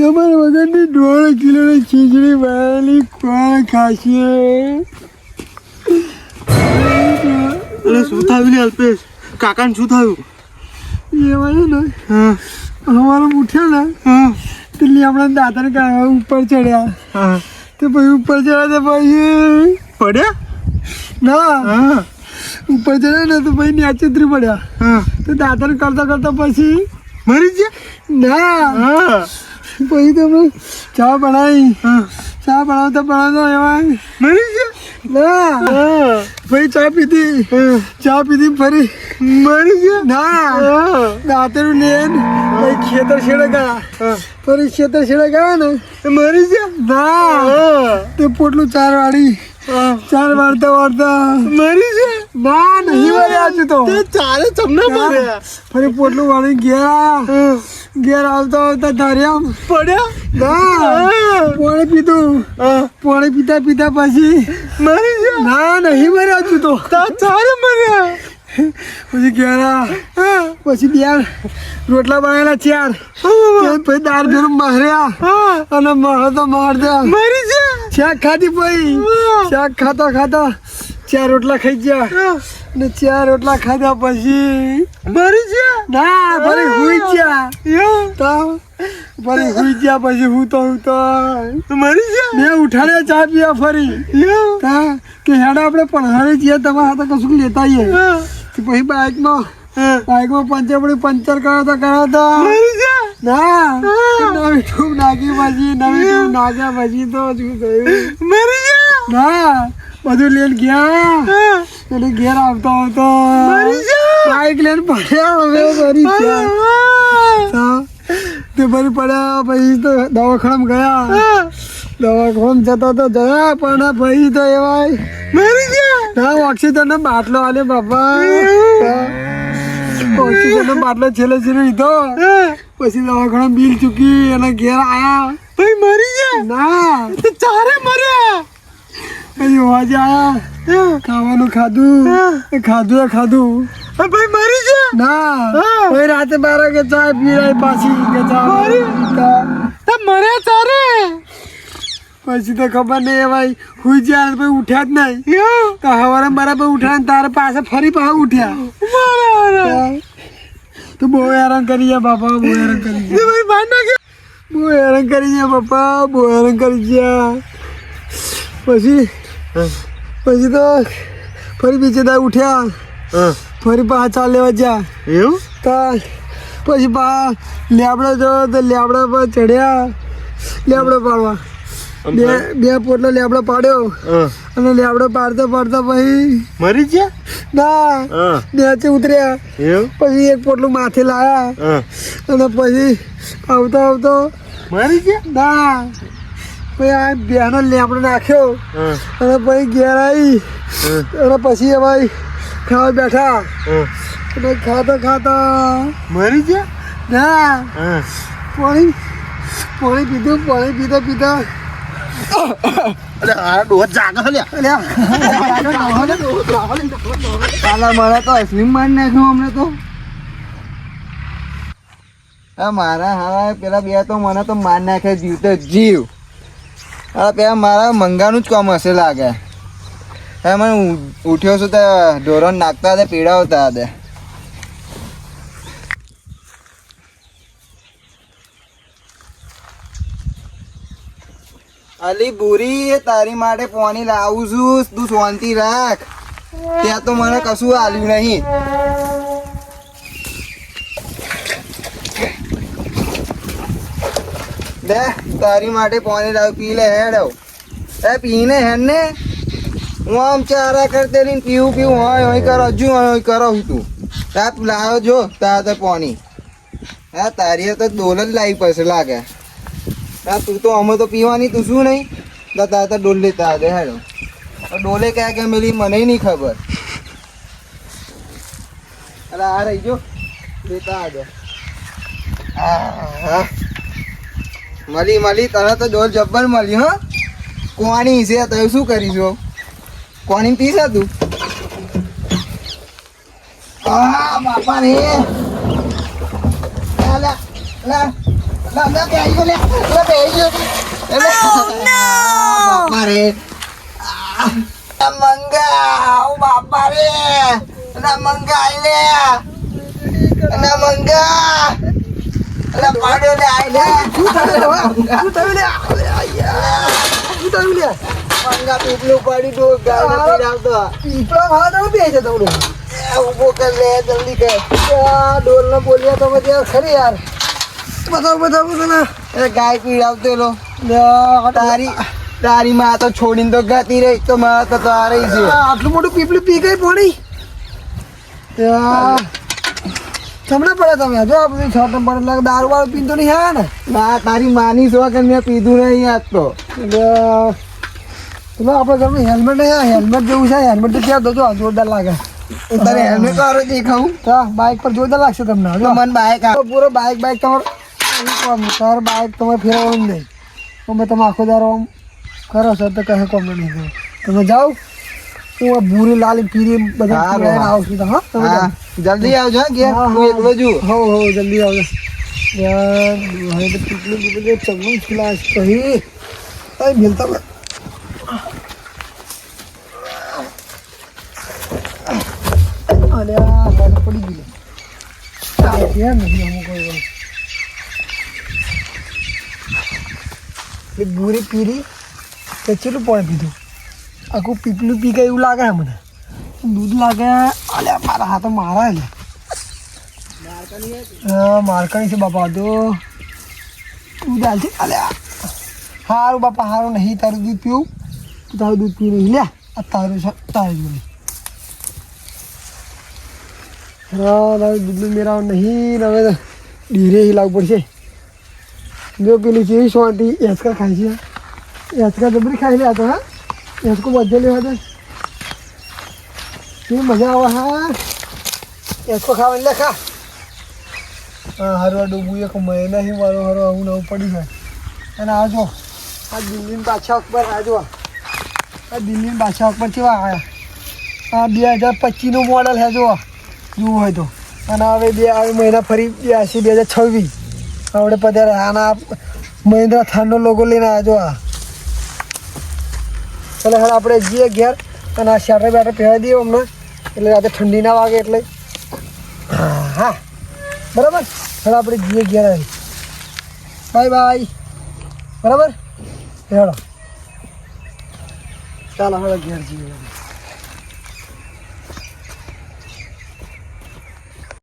તમારા વગરની દોઢ કિલોની ખીચડી બનાવેલી કોણ ખાશે? અરે શું થયું ને અલ્પેશ? કાકાને શું થયું? એમાં છે ને હા. અમારો ઉઠ્યો ને હા. એટલે આપણે દાંતણ કાઢવા ઉપર ચડ્યા. હા. તે પછી ઉપર ચડ્યા તો પછી પડ્યા? ના. હા. ઉપર ચડ્યા ને તો પછી નીચે ઉતરી પડ્યા. હા. તો દાંતણ કરતા કરતા પછી મરી ગયા? ના. હા. પછી તો અમે ચા બનાવી? હા. ચા બનાવતા બનાવતા એવા મરી છે ના. પછી ચા પીધી. ચા પીધી ફરી. મરી છે ના. દાંતરું લેન પછી ખેતર છેડે ગયા. ફરી ખેતર છેડે ગયા ને? મરી છે ના. તે પોટલું ચાર વાળી. ચાર વાળતા વાળતા. મરી છે ના નહીં વર્યા છું તો. ચારે ચમના મર્યા ફરી પોટલું વાળી ગયા. ઘેર આવતા આવતા ધાર્યા. પડ્યા? પોણી પાણી પીધું. પાણી પીતા પીતા પછી મરી ગયા? ના નહીં મર્યા તું. તો ચારે મર્યા? પછી ઘેરા. પછી બે રોટલા બનાવેલા ચાર. પછી દાળ ભેરું માર્યા. અને મારો તો મારતા મરી ગયા? શાક ખાધી પછી. શાક ખાતા ખાતા ચાર રોટલા ખાઈ ગયા. ને ચાર રોટલા ખાધા પછી મરી ગયા? ના ફરી હુઈ ગયા તો. ફરી હુઈ ગયા પછી હું તો હું તો મરી ગયા? મેં ઉઠાડ્યા ચા પીવા ફરી. કે હેડા આપણે પણહારે છીએ તમારા હાથે કશું લેતા આવીએ. પછી બાઇકમાં બાઇકમાં પંચર પડી પંચર કરાવતા કરાવતા ના. નવી નાખી પછી નવી નાખ્યા પછી તો શું થયું? મરી ગયા? ના. બધું લઈને ગયા. હા. ઘેર આવતો આવતો બાઈક બાઇક લઈને પડ્યા હવે મરી ગયા. તે પડ્યા પછી તો દવાખાનામાં ગયા. હા. દવાખાનામાં જતા તો જયા પણ પછી તો એવા મરી ગયા? ના ઓક્સિજન નો બાટલો આલે બાપા. ઓક્સિજન નો બાટલો છેલ્લે છેલ્લે લીધો. પછી દવાખાના બિલ ચૂકી અને ઘેર આયા. ભાઈ મરી ગયા? ના. તે ચારે મર્યા? પછી હોવા આયા. હા. ખાવાનું ખાધું. હા. ખાધું ખાધું. હા, ભાઈ મરી ગયા ના. ભાઈ રાતે બાર વાગે ચાય પીરાય પાછી કે ચા મારી. પીતા. તે મર્યા ચારે પછી તો ખબર નહીં ભાઈ હુઈ જ્યાં ભાઈ ઉઠ્યા જ નહીં. યો. તો હવારે બરાબર ઉઠ્યા ને તારે પાછા ફરી પાછા ઉઠ્યા. મારા. તો બહુ હેરાન કરી ગયા બાપા બહુ હેરાન કરી ગયા. ભાઈ માર ગયા? બહુ હેરાન કરી ગયા બાપા બહુ હેરાન કરી ગયા. પછી પછી તો ફરી બીજે દાડે ઉઠ્યા. હા. ફરી પાછા ચા લેવા ગયા એવું? તો પછી પા લેબડો જો તો લેબડા પર ચડ્યા. લેબડો પાડવા. બે બે પોટલો લેબડો પાડ્યો. અને લેબડો પાડતા પાડતા પછી મરી ગયા ના હા. ઉતર્યા. પછી એક પોટલું માથે લાયા. અને પછી આવતો આવતો મરી ગયા ના પછી આ બેનો લેબડો નાખ્યો. અને પછી ઘેર આવી અને પછી એ ભાઈ ખાવા બેઠા. એટલે અને ખાતા ખાતા. મરી ગયા? ના. હા. પાણી પાણી પીધું પાણી પીતા પીતા મારા તો અશ્વિન મારી નાખ્યું અમને તો. આ મારા હારા પેલા બે તો મને તો માર નાખે જીવ તો જીવ. પેલા મારા મંગાનું જ કામ હશે લાગે. હા, મને ઉઠ્યો છું તો ઢોરણ નાખતા હતા પીડાવતા હતા. અલી બુરી તારી માટે પાણી લાવું છું. તું શાંતિ રાખ. ત્યાં તો મને કશું આલ્યું નહીં. દે તારી માટે પાણી લાવ, પી લે હેડ એ પીને હેડ ને. હું આમ ચારા કરતે રહીને પીવું પીવું, હોય હોય કરો, હજુ હોય હોય તું. તાત લાવ્યો જો તાર તો પાણી. હા, તારી તો ડોલ જ લાવી પડશે લાગે. હા, તું તો અમે તો પીવાની, તું શું નહીં? તો તાર તો ડોલ લેતા દે હેડો. ડોલે ક્યાં ક્યાં મેલી, મને નહીં ખબર. અરે, આ રહી જો. લેતા આજે હા મળી મળી, તને તો ડોલ જબ્બર મળી, હો. કોણી છે તો શું કરીશું? કોણી પીશે તું આ બાપા રે લા લા ના, ના, બેહી ગયો લે. લે, બેહી ગયો. એટલે- બાપા રે. મંગા ઓ બાપા રે ના મંગા લે ના મંગા અલા પાડ્યો લે આઈ લે શું થયું લે હવે? શું લે આયા. શું થયું લે મંગા પીપલું પડી દો પીડાવતો પીપળા ખાવા તમે બે છે કર લે જલ્દી કર. આ ડોલ ના બોલ્યા તમે ત્યાં ખરી યાર. બતાવો બતાવો એ ગાય પીડાવતો લો તારી તારી માં તો છોડીને તો ગતી રહી તો મારે તો તારે છે. આટલું મોટું પીપલું પી ગઈ પોણી? ત્યાં તમને પડે તમે? જો આ બધું છ ટમ પડે લાગે દારૂ વાળું પીને નહીં હા ને? ના તારી માની શોખ મેં પીધું નહીં આજ તો. પેલો આપણે ઘરમાં હેલ્મેટ નહીં હેલ્મેટ જેવું છે હેલ્મેટ તો ક્યાં દો જો જોરદાર લાગે તારે હેલ્મેટ વાળો દેખાવું તો બાઇક પર જોરદાર લાગશે તમને તો જો મને બાઈક તો પૂરો બાઇક બાઇક તમારે તમારે બાઇક તમારે ફેરવવાનું જ નહીં તમે તમે આખો દારો આમ કરો છો તો કહે કોમ નહીં કરો તમે જાઓ હું આ ભૂરી લાલી પીરી બધા હારું, પીવડાવીને હારું. આવું છું તો હા તમે જાઓ. હા જલ્દી આવજો હા ઘેર હા, હું એકલો છું હો હો જલ્દી આવજો યાર હવે તો પીપલું પીપલું ચગનું ખીલા કહી કઈ મિલતા ઘેર નથી અમુક કોઈ. પેલી ભૂરી પીરી તે ચેટલું પાણી પીધું આખું પીપલું પી ગયું એવું લાગે છે મને દૂધ લાગે અલ્યા મારા હાથો મારા લે હા મારકાની છે બાપા તો દૂધ હાલ છે અલ્યા સારું બાપા સારું નહીં તારું દૂધ પીવું તારું દૂધ પી નહીં લે આ તારું છે તારું નહીં હા તારું દૂધનું નહીં હવે ધીરે લાવવું પડશે. જો પેલી કેવી સોટી એચકા ખાય છે એચકા જબરી ખાઈ લે તો, હા. એચકો બધે લેવા દે. કેવી મજા આવે, હા. એચકો ખાવાની લે ખા. હા હરવા ડૂબું એક મહિના હી મારો હરો આવું નવું પડી જાય. અને જો, આ દિલ્હીની પાછા અકબર, આ જો. આ દિલ્હીની પાછા અકબર કેવા આવ્યા આ બે હજાર પચીસનું મોડલ હે જો. જોવું હોય તો. અને હવે બે હવે મહિના ફરી બ્યાસી, બે હજાર છવ્વીસ. આપણે પધારે. આના મહિન્દ્રા થાનનો લોગો લઈને આવ્યો આ. એટલે હવે આપણે જઈએ ઘેર. અને આ શેટર બેટર પહેરાવી દઈએ અમને. એટલે રાતે ઠંડી ના વાગે એટલે. હા બરાબર? હવે આપણે જઈએ ઘેર આવી બાય બાય. બરાબર? હેડો ચાલો હવે ઘેર જઈએ.